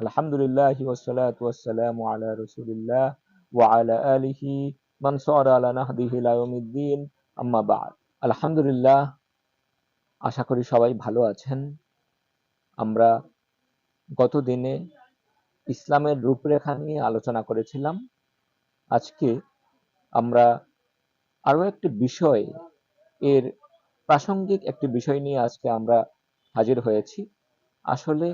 আলহামদুলিল্লাহ ওসলাত ওয়াসালাম আলা রসুলিল্লাহ ওয়া আলা আলিহি মান সারা আলা নাহদিহি লায়ুমিদ্দিন আম্মা বাদ। আলহামদুলিল্লাহ, আশা করি সবাই ভালো আছেন। আমরা গত দিনে ইসলামের রূপরেখা নিয়ে আলোচনা করেছিলাম। আজকে আমরা আরও একটি বিষয়, এর প্রাসঙ্গিক একটি বিষয় নিয়ে আজকে আমরা হাজির হয়েছি। আসলে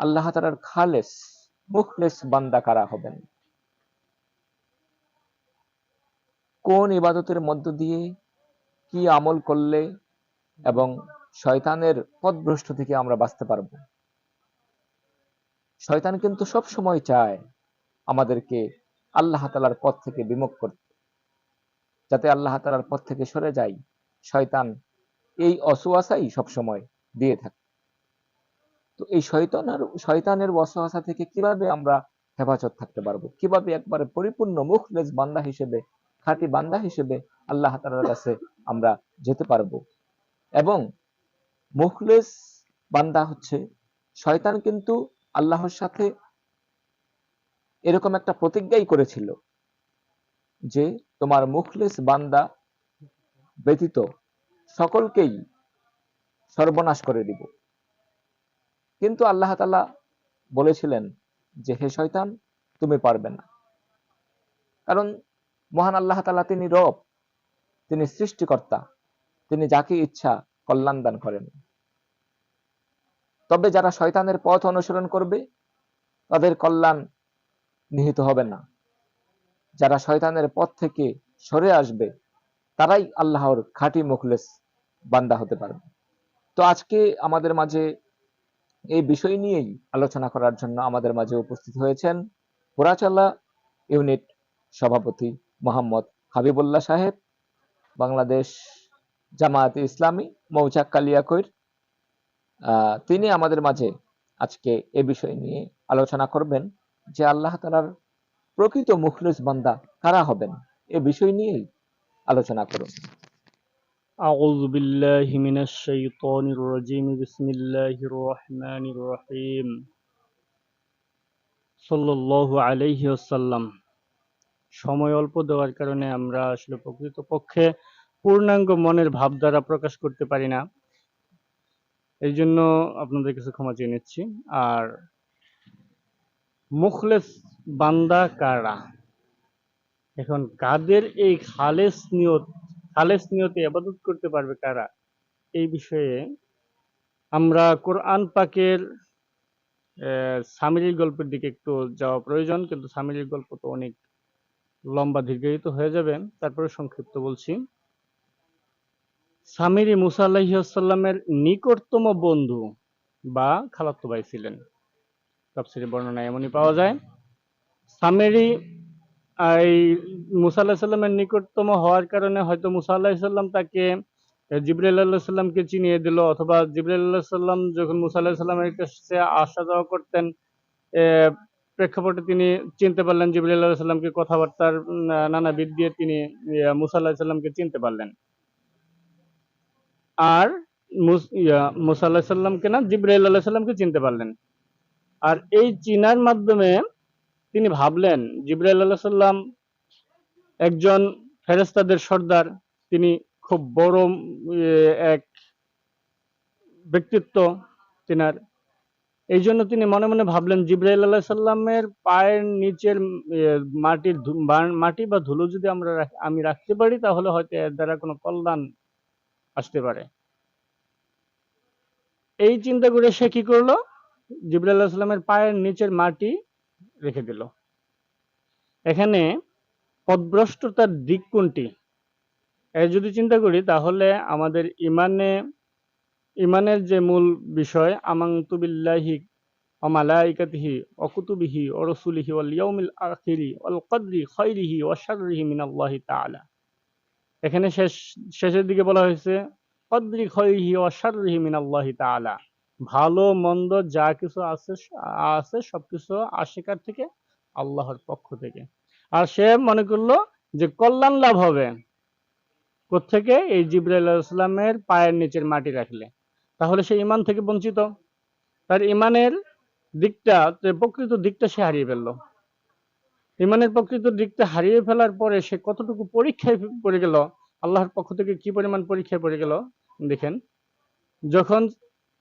আল্লাহ তালার খালেস, মুখলেস বান্দা কারা হবেন? কোন ইবাদতের মধ্য দিয়ে কি আমল করলে এবং শয়তানের পথভ্রষ্ট থেকে আমরা বাঁচতে পারব? শয়তান কিন্তু সব সময় চায় আমাদেরকে আল্লাহ তালার পথ থেকে বিমুখ করতে। যাতে আল্লাহ তালার পথ থেকে সরে যাই, শয়তান এই অসুয়াশাই সবসময় দিয়ে থাকে। তো এই শয়তানের শয়তানের ওয়াসওয়াসা থেকে কীভাবে আমরা হেফাজত থাকতে পারব? কীভাবে একবারে পরিপূর্ণ মুখলেস বান্দা হিসেবে, খাঁটি বান্দা হিসেবে আল্লাহ তাআলার কাছে আমরা যেতে পারব? এবং মুখলেস বান্দা হচ্ছে, শয়তান কিন্তু আল্লাহর সাথে এরকম একটা প্রতিজ্ঞাই করেছিল যে তোমার মুখলেস বান্দা ব্যতীত সকলকেই সর্বনাশ করে দিব। কিন্তু আল্লাহ তালা বলেছিলেন যে, হে শয়তান, তুমি পারবে না। কারণ মহান আল্লাহ তালা তিনি রব, তিনি সৃষ্টিকর্তা, তিনি যাকে ইচ্ছা কল্যাণ দান করেন। তবে যারা শয়তানের পথ অনুসরণ করবে, তাদের কল্যাণ নিহিত হবে না। যারা শয়তানের পথ থেকে সরে আসবে, তারাই আল্লাহর খাঁটি মুখলেস বান্দা হতে পারবে। তো আজকে আমাদের মাঝে এই বিষয় নিয়েই আলোচনা করার জন্য আমাদের মাঝে উপস্থিত হয়েছেন পোড়াচালা ইউনিট সভাপতি মোহাম্মদ হাবিবুল্লাহ সাহেব, বাংলাদেশ জামায়াত ইসলামী মৌচাক কালিয়াকৈর। তিনি আমাদের মাঝে আজকে এ বিষয় নিয়ে আলোচনা করবেন যে আল্লাহ তালার প্রকৃত মুখলিস বান্দা কারা হবেন, এ বিষয় নিয়েই আলোচনা করুন। أعوذ بالله من الشيطان الرجيم بسم الله الرحمن الرحيم صلى الله عليه وسلم সময় অল্প দেওয়ার কারণে আমরা আসলে প্রকৃত পক্ষে পূর্ণাঙ্গ মনের ভাব দ্বারা প্রকাশ করতে পারি না এই জন্য আপনাদের কাছে ক্ষমা চেয়ে নিচ্ছি আর মুখলেস বান্দা কারা এখন কাদের এই খালেস নিয়ত খালেস নিয়তে আবাদত করতে পারবে কারা? এই বিষয়ে আমরা কোরআন পাকের সামিরির গল্পের দিকে একটু যাওয়া প্রয়োজন, কিন্তু সামিরির গল্প তো অনেক লম্বা, দীর্ঘায়িত হয়ে যাবে। তারপরে সংক্ষিপ্ত বলছি। সামিরি মুসা আল্লাহিসাল্লামের নিকটতম বন্ধু বা খালাত্ত ভাই ছিলেন। তাফসিরের বর্ণনা এমনই পাওয়া যায়। সামেরি এই মুসা আল্লাহিসাল্লামের নিকটতম হওয়ার কারণে হয়তো মুসা আল্লাহিসাল্লাম তাকে জিবরাইল আল্লাহ সাল্লামকে চিনিয়ে দিল, অথবা জিবরাইল আল্লাহ সাল্লাম যখন মুসা আল্লাহ সাল্লামের কাছে আসা যাওয়া করতেন প্রেক্ষাপটে তিনি চিনতে পারলেন, জিবরাইল আল্লাহ সাল্লামকে কথাবার্তার নানাবিদ দিয়ে তিনি মুসা আল্লাহ সাল্লামকে চিনতে পারলেন। আর মুসা আল্লাহ সাল্লামকে না, জিব্রাইল আল্লাহ সাল্লামকে চিনতে পারলেন। আর এই চিনার মাধ্যমে তিনি ভাবলেন, জিব্রাইল আল্লাহ সাল্লাম একজন ফেরেস্তাদের সর্দার, তিনি খুব বড় এক ব্যক্তিত্ব তিনার। এই জন্য তিনি মনে মনে ভাবলেন, জিব্রাইল আল্লাহ সাল্লামের পায়ের নিচের মাটির মাটি বা ধুলো যদি আমরা আমি রাখতে পারি, তাহলে হয়তো এর দ্বারা কোনো কল্যাণ আসতে পারে। এই চিন্তা করে সে কি করল? জিবরাল সাল্লামের পায়ের নিচের মাটি রেখে দিল। এখানে পদভ্রষ্টতার দিক কোনটি? এ যদি চিন্তা করি, তাহলে আমাদের ইমানে, ইমানের যে মূল বিষয় আমাংতুবিল্লাহি অমালাইকাতিহি অকুতুবিহি অরসুলিহি অল ইয়াউমিল আখিরি অল কদরি খৈরিহি ওয়াশারিহি মিনাল্লাহি তাআলা। এখানে শেষ, শেষের দিকে বলা হয়েছে, কদরি খৈরিহি ওয়াশারিহি মিনাল্লাহি তাআলা। ভালো, মন্দ যা কিছু আছে আছে সবকিছু আশিকার থেকে আল্লাহর পক্ষ থেকে। আর সে মনে করল যে কল্যাণ লাভ হবে। কোত্থেকে? এই জিব্রাইল ইসলামের পায়ের নিচের মাটি রাখলে। তাহলে সে ইমান থেকে বঞ্চিত। তার ইমানের দিকটা প্রকৃত দিকটা সে হারিয়ে ফেলল। ইমানের প্রকৃত দিকটা হারিয়ে ফেলার পরে সে কতটুকু পরীক্ষায় পড়ে গেল? আল্লাহর পক্ষ থেকে কি পরিমাণ পরীক্ষায় পড়ে গেল? দেখেন, যখন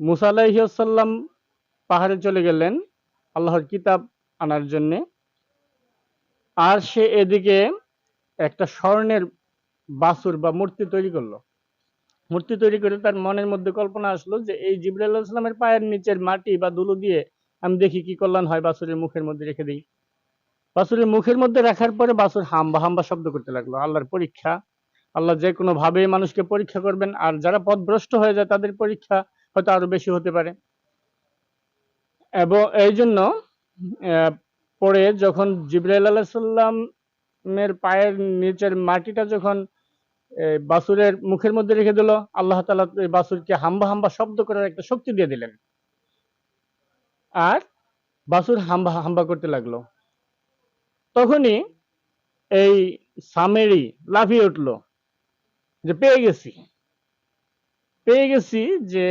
মুসা আলাইসাল্লাম পাহাড়ে চলে গেলেন আল্লাহর কিতাব আনার জন্যে। আর সে এদিকে একটা স্বর্ণের বাসুর বা মূর্তি তৈরি করল। মূর্তি তৈরি করে তার মনের মধ্যে কল্পনা আসলো যে এই জিব্রাইল ইসলামের পায়ের নিচের মাটি বা দুলু দিয়ে আমি দেখি কি কল্যাণ হয় বাসুরের মুখের মধ্যে রেখে দিই। বাসুরের মুখের মধ্যে রাখার পরে বাসুর হাম্বা হাম্বা শব্দ করতে লাগল। আল্লাহর পরীক্ষা। আল্লাহ যে কোনো ভাবে মানুষকে পরীক্ষা করবেন। আর যারা পথভ্রষ্ট হয়ে যায় তাদের পরীক্ষা হয়তো আরও বেশি হতে পারে। এবং এই জন্য পরে যখন জিব্রাইল আলাহিসাল্লামের পায়ের নিচের মাটিটা যখন বাসুরের মুখের মধ্যে রেখে দিল, আল্লাহ তালা বাসুরকে হাম্বা হাম্বা শব্দ করার একটা শক্তি দিয়ে দিলেন। আর বাসুর হাম্বা হাম্বা করতে লাগল। তখনই এই সামেরি লাফিয়ে উঠল যে, পেয়ে গেছি। পেয়ে গেছি যে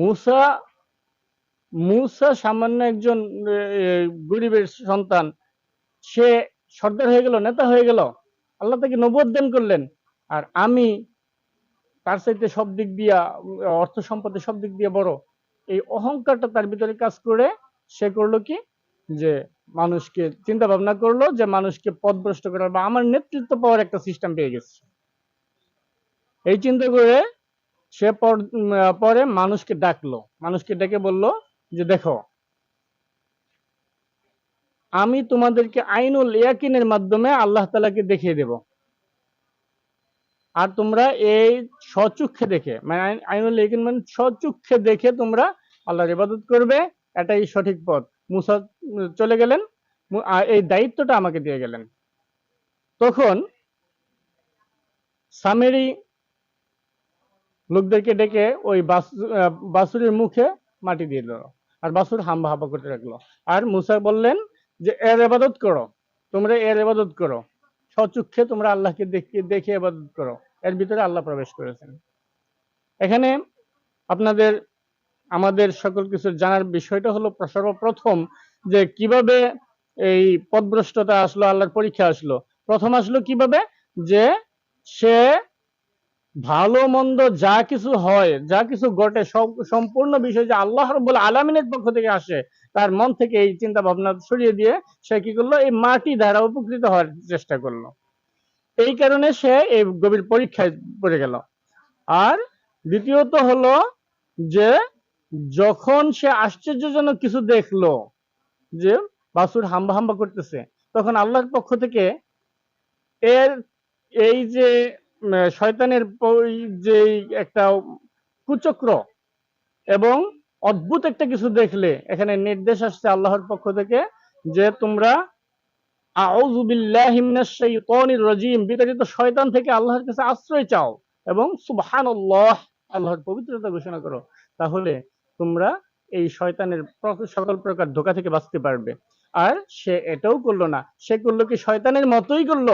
মুসা মুসা সামান্য একজন গরিবের সন্তান। সে সর্দার হয়ে গেল, নেতা হয়ে গেল। আল্লাহ তাকে দান করলেন। আর আমি তার চাইতে সব দিক দিয়া, অর্থ সম্পদে সব দিক দিয়ে বড়। এই অহংকারটা তার ভিতরে কাজ করে, সে করল কি? যে মানুষকে চিন্তা ভাবনা করল, যে মানুষকে পথভ্রষ্ট করার বা আমার নেতৃত্ব পাওয়ার একটা সিস্টেম পেয়ে গেছে। এই চিন্তা করে সে পর- মানুষকে ডাকলো। মানুষকে ডেকে বলল যে, দেখো, আমি তোমাদেরকে আইনুল ইয়াকিনের মাধ্যমে আল্লাহ তালাকে দেখিয়ে দেব। আর তোমরা এই সচক্ষে দেখে মানে আইন- আইনুল ইয়াকিন মানে সচক্ষে দেখে তোমরা আল্লাহর ইবাদত করবে। এটাই সঠিক পথ। মুসা চলে গেলেন। এই দায়িত্বটা আমাকে দিয়ে গেলেন। তখন সামেরি লোকদেরকে ডেকে ওই বাসুরের মুখে মাটি দিয়ে দিল আর বাসুর হাম্বা হাম্বা করতে লাগল আর মুসা বললেন যে, এর এবাদত করো, তোমরা এর এবাদত করো। সচক্ষে তোমরা আল্লাহকে দেখে দেখে এবাদত করো। এর ভিতরে আল্লাহ প্রবেশ করেছেন। এখানে আপনাদের, আমাদের সকল কিছু জানার বিষয়টা হলো সর্বপ্রথম যে, কীভাবে এই পদভ্রষ্টতা আসলো, আল্লাহর পরীক্ষা আসলো। প্রথম আসলো কীভাবে? যে সে ভালো, মন্দ যা কিছু হয়, যা কিছু ঘটে সম্পূর্ণ বিষয় যে আল্লাহ রব্বুল আলমিনের পক্ষ থেকে আসে, তার মন থেকে এই চিন্তা ভাবনা সরিয়ে দিয়ে সে কি করল? এই মাটি দ্বারা উপকৃত হওয়ার চেষ্টা করল। এই কারণে সে এই গভীর পরীক্ষায় পড়ে গেল। আর দ্বিতীয়ত হলো যে যখন সে আশ্চর্যজনক কিছু দেখল, যে বাসুর হাম্বা হাম্বা করতেছে, তখন আল্লাহর পক্ষ থেকে এর এই যে শয়তানের যে একটা কুচক্র এবং অদ্ভুত একটা কিছু দেখলে এখানে নির্দেশ আসছে আল্লাহর পক্ষ থেকে যে তোমরা রাজিম, বিতাড়িত শয়তান থেকে আল্লাহর কাছে আশ্রয় চাও এবং সুবহানাল্লাহ আল্লাহর পবিত্রতা ঘোষণা করো, তাহলে তোমরা এই শয়তানের সকল প্রকার ধোকা থেকে বাঁচতে পারবে। আর সে এটাও করল না। সে করল কি শয়তানের মতোই করল?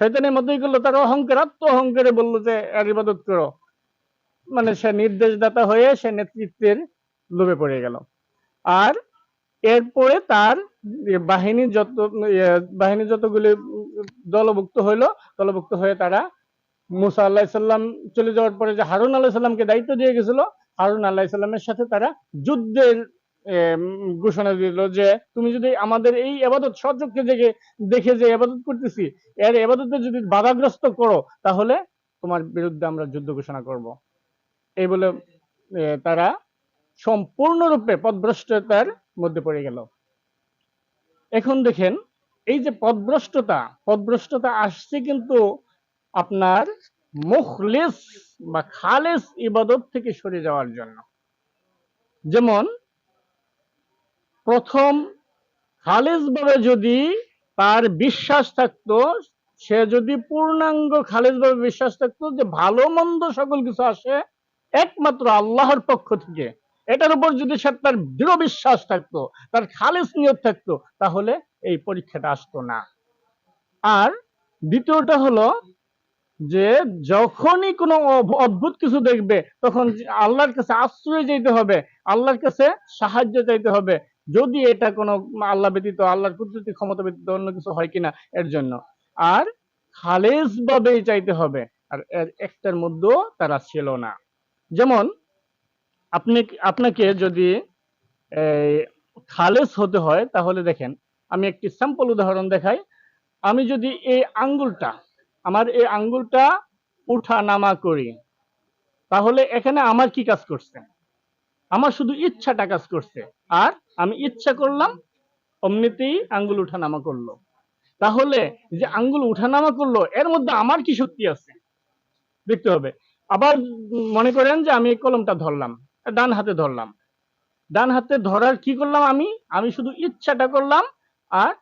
শয়তানের মতোই করল, তার অহংকার আত্ম অহংকারে বলল যে এর ইবাদত করো। মানে সে নির্দেশদাতা হয়ে সে নেতৃত্বের লোভে পড়ে গেল। আর এরপরে তার বাহিনী যত বাহিনী যতগুলি দলভুক্ত হইল, দলভুক্ত হয়ে তারা মুসা আল্লাহ সাল্লাম চলে যাওয়ার পরে যে হারুন আল্লাহ সাল্লামকে দায়িত্ব দিয়ে গেছিল, হারুন আল্লাহ সাল্লামের সাথে তারা যুদ্ধের ঘোষণা দিল যে তুমি যদি আমাদের এই এবাদত সচক্ষে দেখে দেখে যে এবাদত করতেছি, এর এবাদতে যদি বাধাগ্রস্ত করো, তাহলে তোমার বিরুদ্ধে আমরা যুদ্ধ ঘোষণা করব। এই বলে তারা সম্পূর্ণরূপে পদভ্রষ্টতার মধ্যে পড়ে গেল। এখন দেখেন, এই যে পদভ্রষ্টতা পদভ্রষ্টতা আসছে কিন্তু আপনার মুখলিস বা খালেস ইবাদত থেকে সরে যাওয়ার জন্য। যেমন প্রথম খালিজ ভাবে যদি তার বিশ্বাস থাকতো, সে যদি পূর্ণাঙ্গ খালিজ ভাবে বিশ্বাস থাকতো যে ভালো মন্দ সকল কিছু আসে, একমাত্র আল্লাহর পক্ষ থেকে, এটার উপর যদি সে তার দৃঢ় বিশ্বাস থাকতো, তার খালিজ নিয়ত থাকতো, তাহলে এই পরীক্ষাটা আসতো না। আর দ্বিতীয়টা হলো যে যখনই কোনো অদ্ভুত কিছু দেখবে, তখন আল্লাহর কাছে আশ্রয় চাইতে হবে, আল্লাহর কাছে সাহায্য চাইতে হবে। যদি এটা কোনো আল্লাহ ব্যতীত, আল্লাহর কুদরতি ক্ষমতা ব্যতীত অন্য কিছু হয় কিনা, এর জন্য। আর খালেজ ভাবেই চাইতে হবে। আর এর একটার মধ্যেও তারা ছিল না। যেমন, আপনি, আপনাকে যদি খালেজ হতে হয়, তাহলে দেখেন, আমি একটি স্যাম্পল উদাহরণ দেখাই। আমি যদি এই আঙ্গুলটা, আমার এই আঙ্গুলটা উঠা নামা করি, তাহলে এখানে আমার কি কাজ করছে? আমার শুধু ইচ্ছাটা কাজ করছে। আর আমি ইচ্ছা করলাম অমনিতেই আঙ্গুল উঠা নামা করল। তাহলে যে আঙ্গুল উঠা নামা করল, এর মধ্যে আমার কি শক্তি আছে? দেখতে হবে। আবার মনে করেন যে আমি এই কলমটা ধরলাম, ডান হাতে ধরলাম। ডান হাতে ধরার কি করলাম আমি? আমি শুধু ইচ্ছাটা করলাম আর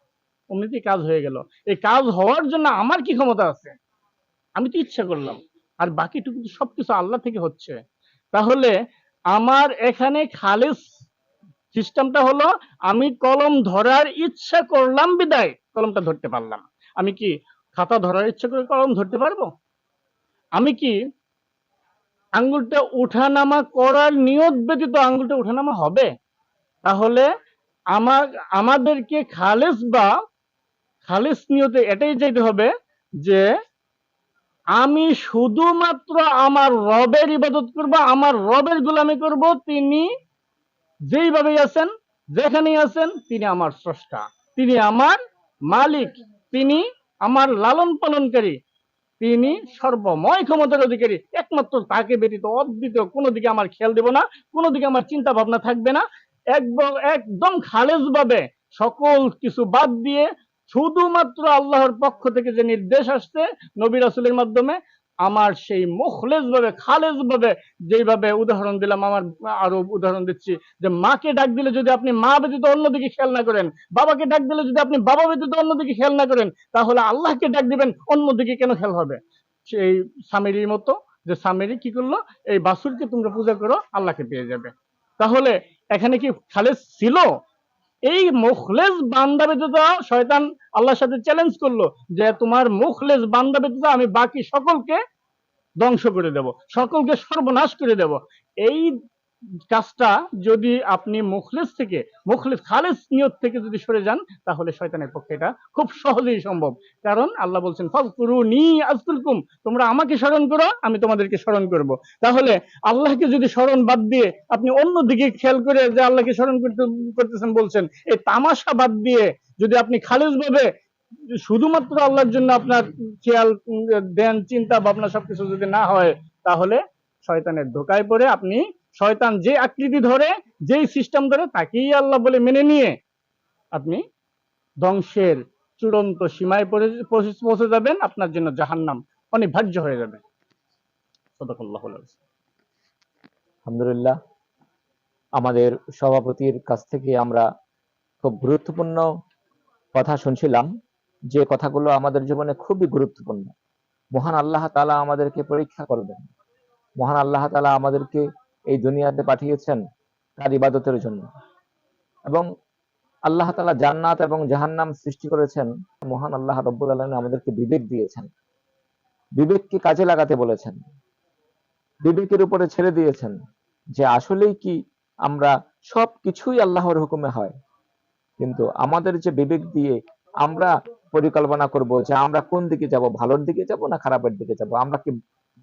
অমনিতেই কাজ হয়ে গেল। এই কাজ হওয়ার জন্য আমার কি ক্ষমতা আছে? আমি তো ইচ্ছা করলাম। আর বাকিটুকু সবকিছু আল্লাহ থেকে হচ্ছে। তাহলে আমার এখানে খালেস সিস্টেমটা হলো, আমি কলম ধরার ইচ্ছা করলাম বিদায়। কলমটা ধরতে পারলাম। আমি কি খাতা ধরার ইচ্ছা করে কলম ধরতে পারব? আমি কি আঙ্গুলটা উঠানামা করার নিয়ত ব্যতীত আঙ্গুলটা উঠানামা হবে? তাহলে আমার, আমাদেরকে খালেস বা খালেস নিয়তে এটাই চাইতে হবে যে আমি শুধুমাত্র আমার রবের ইবাদত করব, আমার রবের গোলামি করব, তিনি যেইভাবেই আছেন, যেখানেই আছেন, তিনি আমার স্রষ্টা, তিনি আমার মালিক, তিনি আমার লালন পালনকারী, তিনি সর্বময় ক্ষমতার অধিকারী। একমাত্র তাকে ব্যতীত অদ্বিতীয় কোনো দিকে আমার খেয়াল দেব না, কোনো দিকে আমার চিন্তা ভাবনা থাকবে না। একদম খালেজ ভাবে সকল কিছু বাদ দিয়ে শুধুমাত্র আল্লাহর পক্ষ থেকে যে নির্দেশ আসছে নবী রাসুলের মাধ্যমে, আমার সেই মুখলেজ ভাবে খালেজ ভাবে যেইভাবে উদাহরণ দিলাম, আমার আরও উদাহরণ দিচ্ছি, যে মাকে ডাক দিলে যদি আপনি মা ব্যতীত অন্যদিকে খেয়াল না করেন, বাবাকে ডাক দিলে যদি আপনি বাবা ব্যতীত অন্যদিকে খেয়াল না করেন, তাহলে আল্লাহকে ডাক দিবেন, অন্যদিকে কেন খেয়াল হবে? সেই স্বামীর মতো, যে স্বামীরই কি করল? এই বাসুরকে তোমরা পূজা করো, আল্লাহকে পেয়ে যাবে। তাহলে এখানে কি খালেজ ছিল? এই মুখলেস বান্দা ব্যতীত শয়তান আল্লাহর সাথে চ্যালেঞ্জ করল যে তোমার মুখলেস বান্দা ব্যতীত আমি বাকি সকলকে ধ্বংস করে দেব, সকলকে সর্বনাশ করে দেব। এই কাজটা যদি আপনি মুখলেস থেকে, মুখলেস খালেস নিয়ত থেকে যদি সরে যান, তাহলে শয়তানের পক্ষে এটা খুব সহজেই সম্ভব। কারণ আল্লাহ বলছেন নি আজকুলকুম তোমরা আমাকে স্মরণ করো, আমি তোমাদেরকে স্মরণ করব। তাহলে আল্লাহকে যদি স্মরণ বাদ দিয়ে আপনি অন্য দিকে খেয়াল করে যে আল্লাহকে স্মরণ করতে, করতেছেন বলছেন এই তামাশা বাদ দিয়ে যদি আপনি খালেজ ভাবে শুধুমাত্র আল্লাহর জন্য আপনার খেয়াল দেন, চিন্তা ভাবনা সবকিছু যদি না হয়, তাহলে শয়তানের ধোকায় পড়ে আপনি শয়তান যে আকৃতি ধরে, যেই সিস্টেম ধরে, তাকেই আল্লাহ বলে মেনে নিয়ে আপনি ধ্বংসের চূড়ান্ত সীমায় পৌঁছে যাবেন, আপনার জন্য জাহান্নাম অনিবার্য হয়ে যাবে। আলহামদুলিল্লাহ, আমাদের সভাপতির কাছ থেকে আমরা খুব গুরুত্বপূর্ণ কথা শুনছিলাম। যে কথাগুলো আমাদের জীবনে খুবই গুরুত্বপূর্ণ। মহান আল্লাহ তাআলা আমাদেরকে পরীক্ষা করবেন। মহান আল্লাহ তাআলা আমাদেরকে এই দুনিয়াতে পাঠিয়েছেন তার ইবাদতের জন্য। এবং আল্লাহ তাআলা জান্নাত এবং জাহান্নাম সৃষ্টি করেছেন। মহান আল্লাহ রব্বুল আলামিন আমাদেরকে বিবেক দিয়েছেন। বিবেককে কাজে লাগাতে বলেছেন। বিবেকের উপরে ছেড়ে দিয়েছেন যে আসলেই কি আমরা সব কিছুই আল্লাহর হুকুমে হয়। কিন্তু আমাদের যে বিবেক দিয়ে আমরা পরিকল্পনা করব যে আমরা কোন দিকে যাব, ভালোর দিকে যাব না খারাপের দিকে যাব, আমরা কি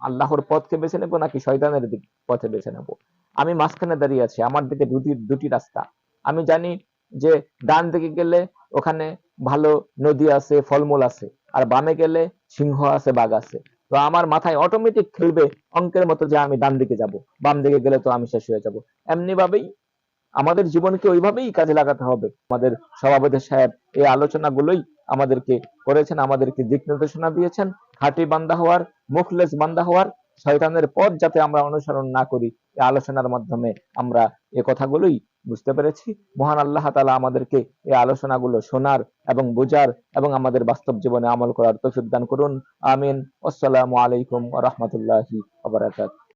আল্লাহর পথকে বেছে নেব নাকি শয়তানের পথে বেছে নেব? আমি মাঝখানে দাঁড়িয়ে আছি, আমার দিকে দুটি দুটি রাস্তা। আমি জানি যে ডান দিকে গেলে ওখানে ভালো নদী আছে, ফলমূল আছে, আর বামে গেলে সিংহ আছে, বাঘ আছে। তো আমার মাথায় অটোমেটিক খেলবে অঙ্কের মতো যে আমি ডান দিকে যাব, বাম দিকে গেলে তো আমি শেষ হয়ে যাব। এমনি ভাবেই আমাদের জীবনকে ওইভাবেই কাজে লাগাতে হবে। আমাদের সভাপতি সাহেব এই আলোচনাগুলোই আমাদেরকে করেছেন, আমাদেরকে দিক নির্দেশনা দিয়েছেন। খাঁটি বান্দা হওয়ার, মুখলেস বান্দা হওয়ার, শয়তানের পথ যাতে আমরা অনুসরণ না করি আলোচনার মাধ্যমে আমরা এ কথাগুলোই বুঝতে পেরেছি। মহান আল্লাহ তালা আমাদেরকে এই আলোচনাগুলো শোনার এবং বোঝার এবং আমাদের বাস্তব জীবনে আমল করার তৌফিক দান করুন। আমিন। আসসালামু আলাইকুম রহমতুল্লাহ বারাকাতুহু।